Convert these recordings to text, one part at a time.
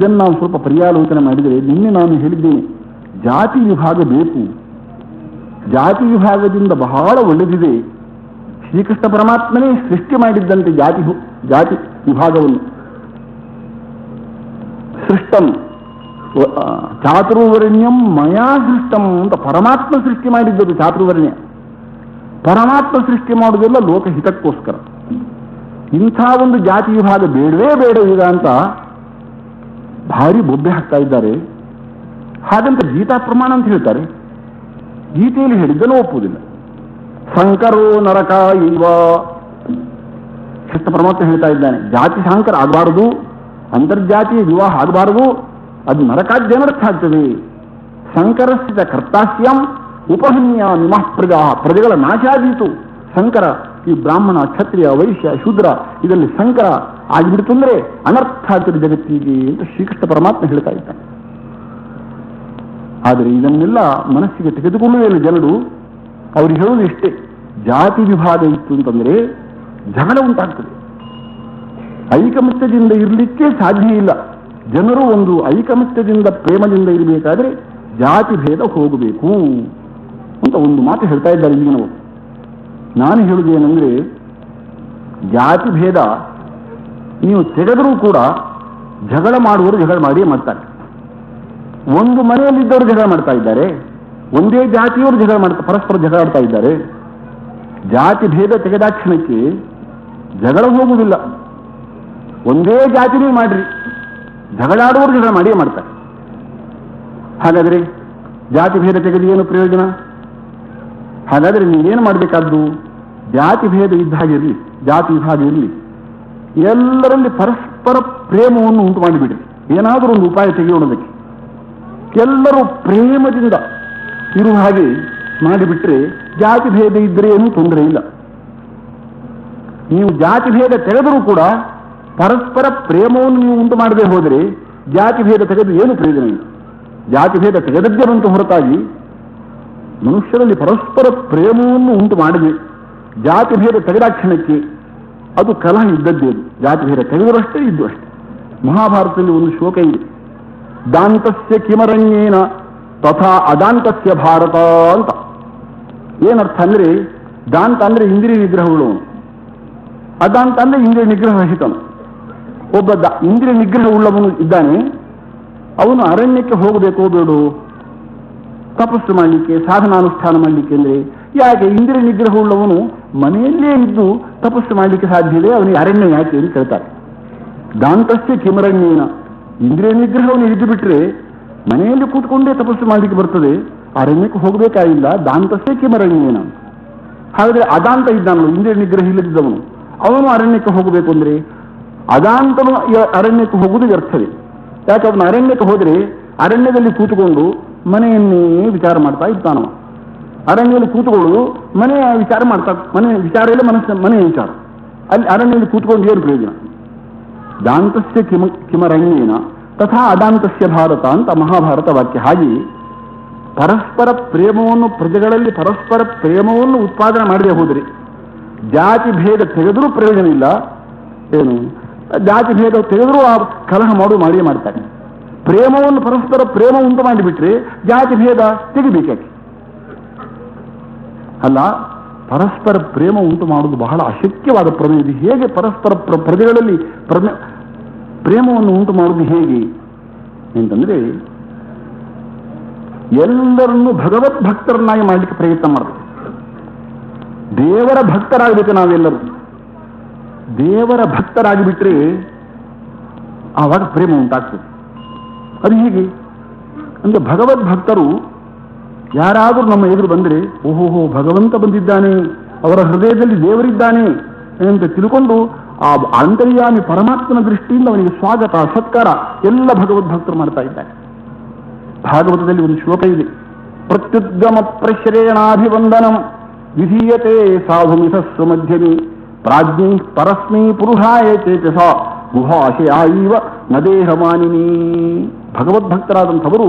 ಇದನ್ನು ನಾವು ಸ್ವಲ್ಪ ಪರ್ಯಾಲೋಚನೆ ಮಾಡಿದರೆ ನಿನ್ನೆ ನಾನು ಹೇಳಿದ್ದೇನೆ, ಜಾತಿ ವಿಭಾಗ ಬೇಕು. ಜಾತಿ ವಿಭಾಗದಿಂದ ಬಹಳ ಒಳ್ಳೆದಿದೆ. ಶ್ರೀಕೃಷ್ಣ ಪರಮಾತ್ಮನೇ ಸೃಷ್ಟಿ ಮಾಡಿದ್ದಂತೆ ಜಾತಿ ಜಾತಿ ವಿಭಾಗವನ್ನು. ಸೃಷ್ಟಂ. ಚಾತುರ್ವರ್ಣ್ಯಂ ಮಯಾ ಸೃಷ್ಟಂ ಅಂತ ಪರಮಾತ್ಮ ಸೃಷ್ಟಿ ಮಾಡಿದ್ದದು ಚಾತುರ್ವರ್ಣ್ಯ. ಪರಮಾತ್ಮ ಸೃಷ್ಟಿ ಮಾಡುವುದೆಲ್ಲ ಲೋಕಹಿತಕ್ಕೋಸ್ಕರ. ಇಂಥ ಒಂದು ಜಾತಿ ವಿಭಾಗ ಬೇಡವೇ ಬೇಡ ಈಗ ಅಂತ ಭಾರಿ ಬೊಬ್ಬೆ ಹಾಕ್ತಾ ಇದ್ದಾರೆ. ಹಾಗಂತ ಗೀತಾ ಪ್ರಮಾಣ ಅಂತ ಹೇಳ್ತಾರೆ. ಗೀತೆಯಲ್ಲಿ ಹೇಳಿದ್ದನ್ನು ಒಪ್ಪುವುದಿಲ್ಲ. ಸಂಕರೋ ನರಕ ಇವ. ಕೃಷ್ಣ ಪರಮಾತ್ಮ ಹೇಳ್ತಾ ಇದ್ದಾನೆ, ಜಾತಿ ಶಾಂಕರ ಆಗಬಾರದು ಅಂತರ್ಜಾತಿ ವಿವಾಹ ಆಗಬಾರದು, ಅದು ನರಕಾದ್ಯನರ್ಥ ಆಗ್ತದೆ. ಸಂಕರಸ್ಥಿತ ಕರ್ತಾಸ್ಯಂ ಉಪಹನ್ಯ ನಿಮಃ ಪ್ರಜಾ, ಪ್ರಜೆಗಳ ನಾಶ ಆದೀತು ಸಂಕರ ಈ ಬ್ರಾಹ್ಮಣ, ಕ್ಷತ್ರಿಯ, ವೈಶ್ಯ, ಶೂದ್ರ, ಇದರಲ್ಲಿ ಸಂಕರ ಆಗಿಬಿಡ್ತು ಅಂದ್ರೆ ಅನರ್ಥ ಆಗ್ತದೆ ಜಗತ್ತಿಗೆ ಅಂತ ಶ್ರೀಕೃಷ್ಣ ಪರಮಾತ್ಮ ಹೇಳ್ತಾ ಇದ್ದಾನೆ. ಆದರೆ ಇದನ್ನೆಲ್ಲ ಮನಸ್ಸಿಗೆ ತೆಗೆದುಕೊಳ್ಳುವುದಿಲ್ಲ ಜನರು ಅವ್ರು ಹೇಳುವುದು ಇಷ್ಟೇ, ಜಾತಿ ವಿಭಾಗ ಇತ್ತು ಅಂತಂದ್ರೆ ಜಗಳ ಉಂಟಾಗ್ತದೆ. ಐಕಮತ್ಯದಿಂದ ಇರಲಿಕ್ಕೆ ಸಾಧ್ಯ ಇಲ್ಲ. ಜನರು ಒಂದು ಐಕಮತ್ಯದಿಂದ ಪ್ರೇಮದಿಂದ ಇರಬೇಕಾದ್ರೆ ಜಾತಿ ಭೇದ ಹೋಗಬೇಕು ಅಂತ ಒಂದು ಮಾತು ಹೇಳ್ತಾ ಇದ್ದಾರೆ ಇಲ್ಲಿನವರು ನಾನು ಹೇಳುವುದೇನೆಂದರೆ ಜಾತಿ ಭೇದ ನೀವು ತೆಗೆದರೂ ಕೂಡ ಜಗಳ ಮಾಡುವವರು ಜಗಳ ಮಾಡಿ ಮಾಡ್ತಾರೆ. ಒಂದು ಮನೆಯಲ್ಲಿದ್ದವರು ಜಗಳ ಮಾಡ್ತಾ ಇದ್ದಾರೆ, ಒಂದೇ ಜಾತಿಯವರು ಜಗಳ ಮಾಡ್ತಾ, ಪರಸ್ಪರ ಜಗಳ ಆಡ್ತಾ ಇದ್ದಾರೆ. ಜಾತಿ ಭೇದ ತೆಗೆದಾಕ್ಷಣಕ್ಕೆ ಜಗಳ ಹೋಗುವುದಿಲ್ಲ. ಒಂದೇ ಜಾತಿನೇ ಮಾಡ್ರಿ ಜಗಳಾಡುವರು ಜಗಳ ಮಾಡಿಯೇ ಮಾಡ್ತಾರೆ. ಹಾಗಾದ್ರೆ ಜಾತಿ ಭೇದ ತೆಗೆದು ಏನು ಪ್ರಯೋಜನ? ಹಾಗಾದ್ರೆ ನೀವೇನು ಮಾಡಬೇಕಾದ್ದು? ಜಾತಿ ಭೇದ ಇದ್ದ ಜಾತಿ ವಿಭಾಗ ಇರಲಿ. ಎಲ್ಲರಲ್ಲಿ ಪರಸ್ಪರ ಪ್ರೇಮವನ್ನು ಉಂಟು ಮಾಡಿಬಿಡಿ ಏನಾದರೂ ಒಂದು ಉಪಾಯ ತೆಗೆಯೋಣದಕ್ಕೆ. ಎಲ್ಲರೂ ಪ್ರೇಮದಿಂದ ಇರುವ ಹಾಗೆ ಮಾಡಿಬಿಟ್ರೆ ಜಾತಿ ಭೇದ ಇದ್ರೆ ಏನೂ ತೊಂದರೆ ಇಲ್ಲ. ನೀವು ಜಾತಿ ಭೇದ ತೆಗೆದರೂ ಕೂಡ ಪರಸ್ಪರ ಪ್ರೇಮವನ್ನು ನೀವು ಉಂಟು ಮಾಡದೆ ಹೋದರೆ ಜಾತಿ ಭೇದ ತೆಗೆದು ಏನು ಪ್ರಯೋಜನ ಇಲ್ಲ. ಜಾತಿ ಭೇದ ತೆಗೆದದ್ದೇ ಬಂತು ಹೊರತಾಗಿ ಮನುಷ್ಯರಲ್ಲಿ ಪರಸ್ಪರ ಪ್ರೇಮವನ್ನು ಉಂಟು ಮಾಡಿದೆ. ಜಾತಿ ಭೇದ ತೆಗೆದಾಕ್ಷಣಕ್ಕೆ ಅದು ಕಲಹ ಇದ್ದದ್ದೇ ಅದು. ಜಾತಿ ಭೇದ ತೆಗೆದರಷ್ಟೇ ಇದ್ದು ಅಷ್ಟೇ. ಮಹಾಭಾರತದಲ್ಲಿ ಒಂದು ಶ್ಲೋಕ ಇದೆ. ದಾಂತಸ್ಯ ಕಿಮರಣ್ಯೇನ ತಥಾ ಅದಾಂತಸ್ಯ ಭಾರತ ಅಂತ. ಏನರ್ಥ ಅಂದ್ರೆ ದಾಂತ ಅಂದ್ರೆ ಇಂದ್ರಿಯ ನಿಗ್ರಹಗಳು. ಅದಾಂತ ಅಂದ್ರೆ ಇಂದ್ರಿಯ ನಿಗ್ರಹ ರಹಿತನು. ಒಬ್ಬ ಇಂದ್ರಿಯ ನಿಗ್ರಹ ಉಳ್ಳವನು ಇದ್ದಾನೆ. ಅವನು ಅರಣ್ಯಕ್ಕೆ ಹೋಗಬೇಕೋ ಬೇಡೋ? ತಪಸ್ಸು ಮಾಡಲಿಕ್ಕೆ, ಸಾಧನಾನುಷ್ಠಾನ ಮಾಡಲಿಕ್ಕೆ ಅಂದ್ರೆ ಯಾಕೆ ಇಂದಿರ ನಿಗ್ರಹ ಉಳ್ಳವನು ಮನೆಯಲ್ಲೇ ಇದ್ದು ತಪಸ್ಸು ಮಾಡಲಿಕ್ಕೆ ಇದೆ ಅವನಿಗೆ ಅರಣ್ಯ ಯಾಕೆ ಅಂತ ಕೇಳ್ತಾರೆ. ದಾಂತಸ್ಥೆ ಕಿಮರಣ್ಯೇನ. ಇಂದ್ರಿಯ ನಿಗ್ರಹವನ್ನು ಇದ್ದು ಬಿಟ್ರೆ ಮನೆಯಲ್ಲಿ ಕೂತ್ಕೊಂಡೇ ತಪಸ್ಸು ಮಾಡಲಿಕ್ಕೆ ಬರ್ತದೆ. ಅರಣ್ಯಕ್ಕೆ ಹೋಗಬೇಕಾಗಿಲ್ಲ. ದಾಂತಸ್ಥೆ ಕಿಮರಣ್ಯನ. ಹಾಗಾದ್ರೆ ಅದಾಂತ ಇದ್ದಾನಲ್ಲ, ಇಂದ್ರಿಯ ನಿಗ್ರಹ ಇಲ್ಲದಿದ್ದವನು. ಅವನು ಅರಣ್ಯಕ್ಕೆ ಹೋಗಬೇಕು ಅಂದರೆ ಅದಾಂತನು ಅರಣ್ಯಕ್ಕೆ ಹೋಗುವುದು ವ್ಯರ್ಥವೇ. ಯಾಕೆ? ಅವನು ಅರಣ್ಯಕ್ಕೆ ಹೋದ್ರೆ ಅರಣ್ಯದಲ್ಲಿ ಕೂತುಕೊಂಡು ಮನೆಯನ್ನೇ ವಿಚಾರ ಮಾಡ್ತಾ ಇರ್ತಾನವ ಅರಣ್ಯದಲ್ಲಿ ಕೂತ್ಕೊಳ್ಳೋದು ಮನೆಯ ವಿಚಾರ ಮಾಡ್ತಾ ಮನೆ ವಿಚಾರ ಇಲ್ಲ, ಮನಸ್ಸ ಮನೆಯ ವಿಚಾರ. ಅಲ್ಲಿ ಅರಣ್ಯದಲ್ಲಿ ಕೂತ್ಕೊಂಡು ಏನು ಪ್ರಯೋಜನ? ದಾಂತಸ್ಯ ಕಿಮ ಕಿಮರಣ್ಯೇನ ತಥಾ ಅದಾಂತಸ್ಯ ಭಾರತ ಅಂತ ಮಹಾಭಾರತ ವಾಕ್ಯ. ಹಾಗೆ ಪರಸ್ಪರ ಪ್ರೇಮವನ್ನು ಪ್ರಜೆಗಳಲ್ಲಿ ಪರಸ್ಪರ ಪ್ರೇಮವನ್ನು ಉತ್ಪಾದನೆ ಮಾಡದೆ ಹೋದ್ರಿ ಜಾತಿ ಭೇದ ತೆಗೆದರೂ ಪ್ರಯೋಜನ ಇಲ್ಲ. ಏನು? ಜಾತಿ ಭೇದ ತೆಗೆದರೂ ಆ ಕಲಹ ಮಾಡು, ಮಾಡಿಯೇ ಮಾಡ್ತಾರೆ. ಪ್ರೇಮವನ್ನು ಪರಸ್ಪರ ಪ್ರೇಮ ಉಂಟು ಮಾಡಿಬಿಟ್ರೆ ಜಾತಿ ಭೇದ ತೆಗಿಬೇಕಾಗಿ ಅಲ್ಲ, ಪರಸ್ಪರ ಪ್ರೇಮ ಉಂಟು ಮಾಡುವುದು ಬಹಳ ಅಶಕ್ಯವಾದ ಪ್ರಮೇಯ. ಇದು ಹೇಗೆ ಪರಸ್ಪರ ಪ್ರ- ಪ್ರಜೆಗಳಲ್ಲಿ ಪ್ರಮೆ ಪ್ರೇಮವನ್ನು ಉಂಟು ಮಾಡುವುದು ಹೇಗೆ ಅಂತಂದ್ರೆ ಎಲ್ಲರನ್ನು ಭಗವತ್ ಭಕ್ತರನ್ನಾಗಿ ಮಾಡಲಿಕ್ಕೆ ಪ್ರಯತ್ನ ಮಾಡಬೇಕು ದೇವರ ಭಕ್ತರಾಗಬೇಕು ನಾವೆಲ್ಲರೂ. ದೇವರ ಭಕ್ತರಾಗಿಬಿಟ್ರೆ ಆವಾಗ ಪ್ರೇಮ ಉಂಟಾಗ್ತದೆ. ಅದು ಅಂದ್ರೆ ಭಗವದ್ ಭಕ್ತರು ಯಾರಾದರೂ ನಮ್ಮ ಎದುರು ಬಂದರೆ, ಓಹೋಹೋ, ಭಗವಂತ ಬಂದಿದ್ದಾನೆ, ಅವರ ಹೃದಯದಲ್ಲಿ ದೇವರಿದ್ದಾನೆ ಅಂತ ತಿಳ್ಕೊಂಡು ಆ ಅಂತರ್ಯಾಮಿ ಪರಮಾತ್ಮನ ದೃಷ್ಟಿಯಿಂದ ಅವನಿಗೆ ಸ್ವಾಗತ, ಸತ್ಕಾರ ಎಲ್ಲ ಭಗವದ್ ಭಕ್ತರು ಮಾಡ್ತಾ ಇದ್ದಾರೆ. ಭಾಗವತದಲ್ಲಿ ಒಂದು ಶ್ಲೋಕ ಇದೆ. ಪ್ರತ್ಯುದ್ಗಮ ಪ್ರಶ್ರೇಣಾಭಿವಂದನಂ ವಿಧೀಯತೆ ಸಾಧುಮಿಸಸ್ಸು ಮಧ್ಯಮಿ ಪ್ರಾಜ್ಞಿ ಪರಸ್ಮೈ ಪುರುಷಾಯ ಚೇತಸ ಗುಹಾಶಯಾಯಿವ ನದೇಹಮಾನಿನಿ ಭಗವದ್ಭಕ್ತರಾದಂಥವರು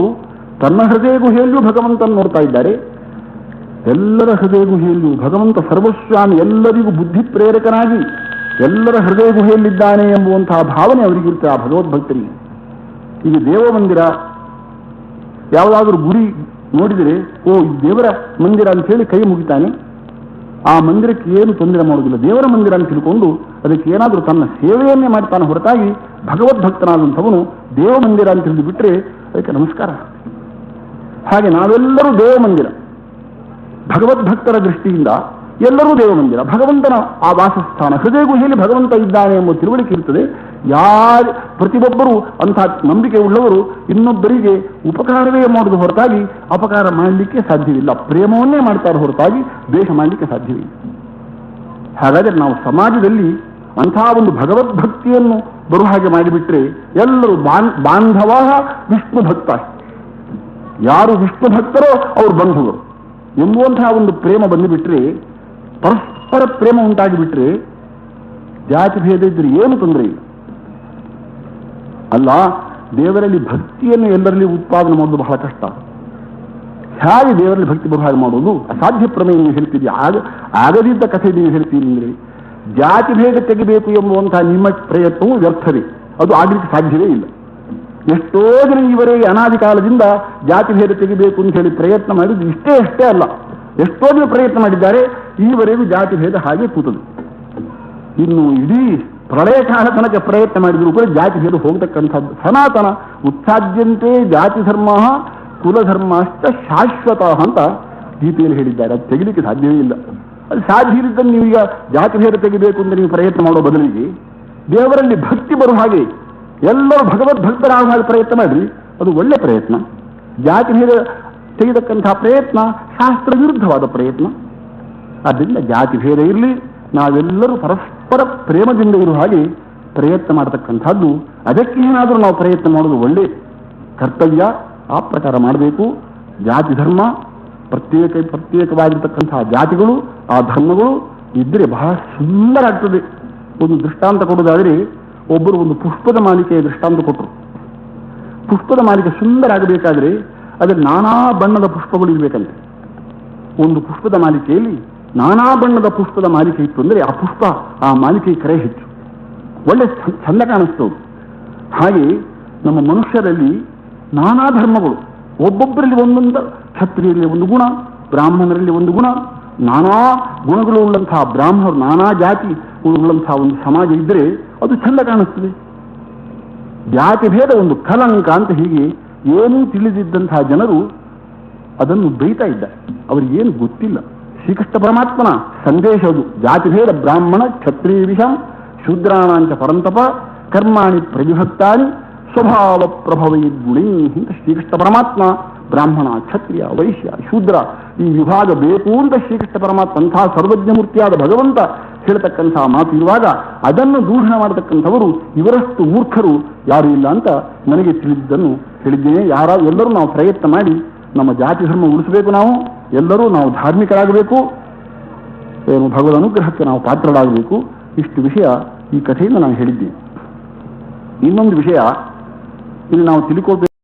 ತನ್ನ ಹೃದಯ ಗುಹೆಯಲ್ಲೂ ಭಗವಂತನ ನೋಡ್ತಾ ಇದ್ದಾರೆ. ಎಲ್ಲರ ಹೃದಯ ಗುಹೆಯಲ್ಲೂ ಭಗವಂತ ಸರ್ವಸ್ವಾಮಿ ಎಲ್ಲರಿಗೂ ಬುದ್ಧಿ ಪ್ರೇರಕನಾಗಿ ಎಲ್ಲರ ಹೃದಯ ಗುಹೆಯಲ್ಲಿದ್ದಾನೆ ಎಂಬುವಂತಹ ಭಾವನೆ ಅವರಿಗಿರುತ್ತೆ ಆ ಭಗವದ್ಭಕ್ತರಿಗೆ ಈಗ ದೇವ ಮಂದಿರ ಯಾವುದಾದ್ರೂ ಗುರಿ ನೋಡಿದರೆ, ಓ ದೇವರ ಮಂದಿರ ಅಂತ ಹೇಳಿ ಕೈ ಮುಗಿತಾನೆ. ಆ ಮಂದಿರಕ್ಕೆ ಏನು ತೊಂದರೆ ಮಾಡುವುದಿಲ್ಲ. ದೇವರ ಮಂದಿರ ಅಂತ ತಿಳ್ಕೊಂಡು ಅದಕ್ಕೆ ಏನಾದರೂ ತನ್ನ ಸೇವೆಯನ್ನೇ ಮಾಡ್ತಾನೆ ಹೊರತಾಗಿ ಭಗವದ್ಭಕ್ತನಾದಂಥವನು ದೇವ ಮಂದಿರ ಅಂತ ತಿಳಿದು ಬಿಟ್ರೆ ಅದಕ್ಕೆ ನಮಸ್ಕಾರ. ಹಾಗೆ ನಾವೆಲ್ಲರೂ ದೇವ ಮಂದಿರ. ಭಗವದ್ಭಕ್ತರ ದೃಷ್ಟಿಯಿಂದ ಎಲ್ಲರೂ ದೇವ ಮಂದಿರ. ಭಗವಂತನ ಆ ವಾಸಸ್ಥಾನ ಹೃದಯ ಗುಹೆಯಲ್ಲಿ ಭಗವಂತ ಇದ್ದಾನೆ ಎಂಬ ತಿಳುವಳಿಕೆ ಇರ್ತದೆ. ಯಾರ ಪ್ರತಿಯೊಬ್ಬರು ಅಂತಹ ನಂಬಿಕೆ ಉಳ್ಳವರು ಇನ್ನೊಬ್ಬರಿಗೆ ಉಪಕಾರವೇ ಮಾಡುದು ಹೊರತಾಗಿ ಅಪಕಾರ ಮಾಡಲಿಕ್ಕೆ ಸಾಧ್ಯವಿಲ್ಲ. ಪ್ರೇಮವನ್ನೇ ಮಾಡ್ತಾರೆ ಹೊರತಾಗಿ ದ್ವೇಷ ಮಾಡಲಿಕ್ಕೆ ಸಾಧ್ಯವಿಲ್ಲ. ಹಾಗಾದರೆ ನಾವು ಸಮಾಜದಲ್ಲಿ ಅಂತಹ ಒಂದು ಭಗವದ್ಭಕ್ತಿಯನ್ನು ಬರುವ ಹಾಗೆ ಮಾಡಿಬಿಟ್ರೆ ಎಲ್ಲರೂ ಬಾನ್ ಬಾಂಧವ ವಿಷ್ಣು ಭಕ್ತ. ಯಾರು ವಿಷ್ಣು ಭಕ್ತರೋ ಅವರು ಬಂಧುಗಳು. ಎಂಬುವಂತಹ ಒಂದು ಪ್ರೇಮ ಬಂದುಬಿಟ್ರೆ, ಪರಸ್ಪರ ಪ್ರೇಮ ಉಂಟಾಗಿಬಿಟ್ರೆ ಜಾತಿ ಭೇದ ಇದ್ರೆ ಏನು ತೊಂದರೆ ಇಲ್ಲ. ಅಲ್ಲ, ದೇವರಲ್ಲಿ ಭಕ್ತಿಯನ್ನು ಎಲ್ಲರಲ್ಲಿ ಉತ್ಪಾದನೆ ಮಾಡೋದು ಬಹಳ ಕಷ್ಟ. ಹೇಗೆ ದೇವರಲ್ಲಿ ಭಕ್ತಿ ಬರುವ ಹಾಗೆ ಮಾಡೋದು ಅಸಾಧ್ಯ ಪ್ರಮೇಯ ನೀವು ಹೇಳ್ತೀರಿ ಆಗ, ಆಗದಿದ್ದ ಕಥೆ ನೀವು ಹೇಳ್ತೀರಿ ಅಂದ್ರೆ? ಜಾತಿ ಭೇದ ತೆಗಿಬೇಕು ಎಂಬುವಂತಹ ನಿಮ್ಮ ಪ್ರಯತ್ನವು ವ್ಯರ್ಥವೇ. ಅದು ಆಗಲಿಕ್ಕೆ ಸಾಧ್ಯವೇ ಇಲ್ಲ. ಎಷ್ಟೋ ಜನ ಇವರೇ ಅನಾದಿ ಕಾಲದಿಂದ ಜಾತಿ ಭೇದ ತೆಗಿಬೇಕು ಅಂತ ಹೇಳಿ ಪ್ರಯತ್ನ ಮಾಡಿದ್ದು ಇಷ್ಟೇ ಅಷ್ಟೇ ಅಲ್ಲ. ಎಷ್ಟೋ ಜನ ಪ್ರಯತ್ನ ಮಾಡಿದ್ದಾರೆ, ಈವರೆಗೂ ಜಾತಿ ಭೇದ ಹಾಗೆ ಕೂತದು ಇನ್ನು ಇಡೀ ಪ್ರಳಯ ಕಾಲ ತನಕ ಪ್ರಯತ್ನ ಮಾಡಿದ್ರು ಕೂಡ ಜಾತಿ ಭೇದ ಹೋಗತಕ್ಕಂಥದ್ದು. ಸನಾತನ ಉತ್ಸಾದ್ಯಂತೆ ಜಾತಿ ಧರ್ಮ ಕುಲಧರ್ಮ ಅಷ್ಟ ಶಾಶ್ವತ ಅಂತ ಗೀತೆಯಲ್ಲಿ ಹೇಳಿದ್ದಾರೆ. ಅದು ತೆಗಿಲಿಕ್ಕೆ ಸಾಧ್ಯವೇ ಇಲ್ಲ. ಅದು ಸಾಧ್ಯ ಇದ್ದನ್ನು ನೀವೀಗ ಜಾತಿ ಭೇದ ತೆಗಿಬೇಕು ಅಂತ ನೀವು ಪ್ರಯತ್ನ ಮಾಡೋ ಬದಲಿಗೆ ದೇವರಲ್ಲಿ ಭಕ್ತಿ ಬರುವ ಹಾಗೆ ಎಲ್ಲರೂ ಭಗವದ್ ಭಕ್ತರಾಗುವ ಹಾಗೆ ಪ್ರಯತ್ನ ಮಾಡಿರಿ. ಅದು ಒಳ್ಳೆ ಪ್ರಯತ್ನ. ಜಾತಿ ಭೇದ ತೆಗೆದಕ್ಕಂತಹ ಪ್ರಯತ್ನ ಶಾಸ್ತ್ರ ವಿರುದ್ಧವಾದ ಪ್ರಯತ್ನ. ಆದ್ದರಿಂದ ಜಾತಿ ಭೇದ ಇರಲಿ. ನಾವೆಲ್ಲರೂ ಪರಸ್ಪರ ಪ್ರೇಮದಿಂದ ಇರುವ ಹಾಗೆ ಪ್ರಯತ್ನ ಮಾಡತಕ್ಕಂಥದ್ದು, ಅದಕ್ಕೆ ಏನಾದರೂ ನಾವು ಪ್ರಯತ್ನ ಮಾಡೋದು ಒಳ್ಳೆ ಕರ್ತವ್ಯ, ಆ ಪ್ರಕಾರ ಮಾಡಬೇಕು. ಜಾತಿ ಧರ್ಮ, ಪ್ರತ್ಯೇಕ ಪ್ರತ್ಯೇಕವಾಗಿರ್ತಕ್ಕಂತಹ ಜಾತಿಗಳು, ಆ ಧರ್ಮಗಳು ಇದ್ರೆ ಬಹಳ ಸುಂದರ ಆಗ್ತದೆ. ಒಂದು ದೃಷ್ಟಾಂತ ಕೊಡೋದಾದರೆ ಒಬ್ಬರು ಒಂದು ಪುಷ್ಪದ ಮಾಲಿಕೆಯ ದೃಷ್ಟಾಂತ ಕೊಟ್ಟರು. ಪುಷ್ಪದ ಮಾಲಿಕೆ ಸುಂದರ ಆಗಬೇಕಾದ್ರೆ ಅದರಲ್ಲಿ ನಾನಾ ಬಣ್ಣದ ಪುಷ್ಪಗಳು ಇರಬೇಕಂತೆ. ಒಂದು ಪುಷ್ಪದ ಮಾಲಿಕೆಯಲ್ಲಿ ನಾನಾ ಬಣ್ಣದ ಪುಷ್ಪದ ಮಾಲಿಕೆ ಇತ್ತು ಅಂದರೆ ಆ ಪುಷ್ಪ, ಆ ಮಾಲಿಕೆ ಕರೆ ಹೆಚ್ಚು. ಒಳ್ಳೆ ಚಂದ ಕಾಣಿಸ್ತು. ಹಾಗೆ ನಮ್ಮ ಮನುಷ್ಯರಲ್ಲಿ ನಾನಾ ಧರ್ಮಗಳು, ಒಬ್ಬೊಬ್ಬರಲ್ಲಿ ಒಂದೊಂದು ಕ್ಷತ್ರಿಯರಲ್ಲಿ ಒಂದು ಗುಣ, ಬ್ರಾಹ್ಮಣರಲ್ಲಿ ಒಂದು ಗುಣ, ನಾನಾ ಗುಣಗಳು ಉಳ್ಳಂತಹ ಬ್ರಾಹ್ಮಣರು, ನಾನಾ ಜಾತಿ ಉಳ್ಳಂತಹ ಒಂದು ಸಮಾಜ ಇದ್ದರೆ ಅದು ಚಂದ ಕಾಣಿಸ್ತದೆ. ಜಾತಿ ಭೇದ ಒಂದು ಕಲಂಕ ಅಂತ ಹೀಗೆ ಏನೂ ತಿಳಿದಿದ್ದಂತಹ ಜನರು ಅದನ್ನು ಬೈತಾ ಇದ್ದಾರೆ. ಅವರಿಗೇನು ಗೊತ್ತಿಲ್ಲ. ಶ್ರೀಕೃಷ್ಣ ಪರಮಾತ್ಮನ ಸಂದೇಶ ಅದು. ಜಾತಿ ಭೇದ, ಬ್ರಾಹ್ಮಣ, ಕ್ಷತ್ರಿಯ, ವಿಷಂ ಶೂದ್ರಾಣಾಂಚ ಪರಂತಪ, ಕರ್ಮಾಣಿ ಪ್ರವಿಭಕ್ತಾನಿ ಸ್ವಭಾವ ಪ್ರಭವೈ ಗುಣಿ ಅಂತ ಶ್ರೀಕೃಷ್ಣ ಪರಮಾತ್ಮ, ಬ್ರಾಹ್ಮಣ, ಕ್ಷತ್ರಿಯ, ವೈಶ್ಯ, ಶೂದ್ರ ಈ ವಿಭಾಗ ಬೇಕು ಅಂತ ಶ್ರೀಕೃಷ್ಣ ಪರಮಾತ್ಮ ಅಂತಹ ಸರ್ವಜ್ಞ ಮೂರ್ತಿಯಾದ ಭಗವಂತ ಹೇಳ್ತಕ್ಕಂತಹ ಮಾತು ಇರುವಾಗ ಅದನ್ನು ದೂಷಣ ಮಾಡತಕ್ಕಂಥವರು ಇವರಷ್ಟು ಮೂರ್ಖರು ಯಾರು ಇಲ್ಲ ಅಂತ ನನಗೆ ತಿಳಿದಿದ್ದನ್ನು ಹೇಳಿದ್ದೇನೆ. ಯಾರ ಎಲ್ಲರೂ ನಾವು ಪ್ರಯತ್ನ ಮಾಡಿ ನಮ್ಮ ಜಾತಿ ಧರ್ಮ ಉಳಿಸಬೇಕು ನಾವು. ಎಲ್ಲರೂ ನಾವು ಧಾರ್ಮಿಕರಾಗಬೇಕು. ಏನು ಭಗವದ್ ಅನುಗ್ರಹಕ್ಕೆ ನಾವು ಪಾತ್ರರಾಗಬೇಕು. ಇಷ್ಟು ವಿಷಯ ಈ ಕಥೆಯಿಂದ ನಾನು ಹೇಳಿದ್ದೀನಿ ಇನ್ನೊಂದು ವಿಷಯ ಇಲ್ಲಿ ನಾವು ತಿಳ್ಕೊಳ್ಬೇಕು.